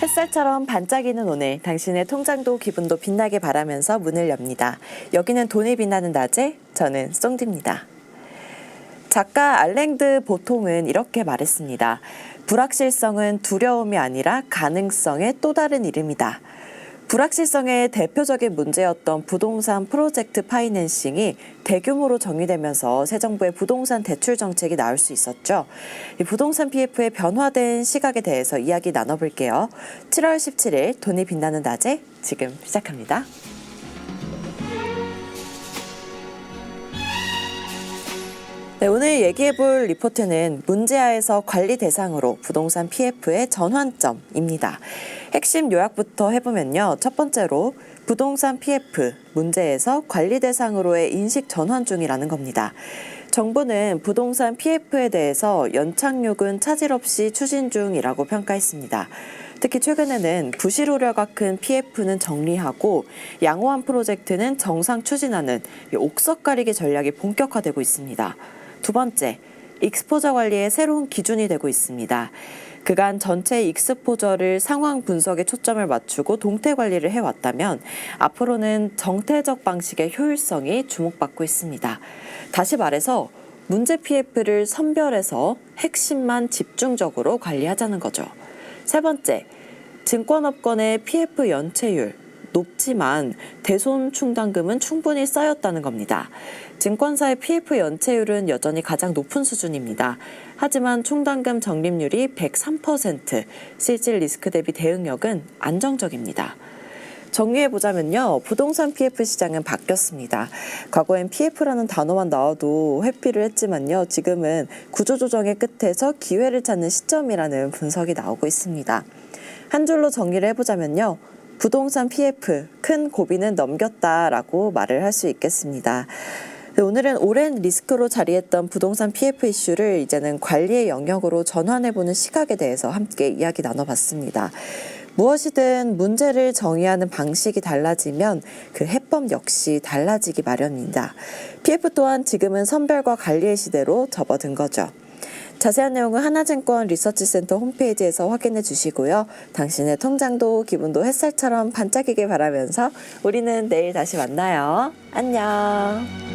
햇살처럼 반짝이는 오늘 당신의 통장도 기분도 빛나게 바라면서 문을 엽니다. 여기는 돈이 빛나는 낮에 저는 송디입니다. 작가 알랭드 보통은 이렇게 말했습니다. 불확실성은 두려움이 아니라 가능성의 또 다른 이름이다. 불확실성의 대표적인 문제였던 부동산 프로젝트 파이낸싱이 대규모로 정의되면서 새 정부의 부동산 대출 정책이 나올 수 있었죠. 이 부동산 PF의 변화된 시각에 대해서 이야기 나눠볼게요. 7월 17일 돈이 빛나는 낮에 지금 시작합니다. 네, 오늘 얘기해볼 리포트는 문제아에서 관리 대상으로 부동산 PF의 전환점입니다. 핵심 요약부터 해보면요. 첫 번째로 부동산 PF 문제에서 관리 대상으로의 인식 전환 중이라는 겁니다. 정부는 부동산 PF에 대해서 연착륙은 차질 없이 추진 중이라고 평가했습니다. 특히 최근에는 부실 우려가 큰 PF는 정리하고 양호한 프로젝트는 정상 추진하는 이 옥석 가리기 전략이 본격화되고 있습니다. 두 번째, 익스포저 관리의 새로운 기준이 되고 있습니다. 그간 전체 익스포저를 상황 분석에 초점을 맞추고 동태 관리를 해왔다면 앞으로는 정태적 방식의 효율성이 주목받고 있습니다. 다시 말해서 문제 PF를 선별해서 핵심만 집중적으로 관리하자는 거죠. 세 번째, 증권업권의 PF 연체율 높지만 대손 충당금은 충분히 쌓였다는 겁니다. 증권사의 PF 연체율은 여전히 가장 높은 수준입니다. 하지만 충당금 적립률이 103%, 실질 리스크 대비 대응력은 안정적입니다. 정리해 보자면요. 부동산 PF 시장은 바뀌었습니다. 과거엔 PF라는 단어만 나와도 회피를 했지만요. 지금은 구조조정의 끝에서 기회를 찾는 시점이라는 분석이 나오고 있습니다. 한 줄로 정리를 해보자면요. 부동산 PF 큰 고비는 넘겼다라고 말을 할 수 있겠습니다. 네, 오늘은 오랜 리스크로 자리했던 부동산 PF 이슈를 이제는 관리의 영역으로 전환해보는 시각에 대해서 함께 이야기 나눠봤습니다. 무엇이든 문제를 정의하는 방식이 달라지면 그 해법 역시 달라지기 마련입니다. PF 또한 지금은 선별과 관리의 시대로 접어든 거죠. 자세한 내용은 하나증권 리서치센터 홈페이지에서 확인해 주시고요. 당신의 통장도 기분도 햇살처럼 반짝이길 바라면서 우리는 내일 다시 만나요. 안녕.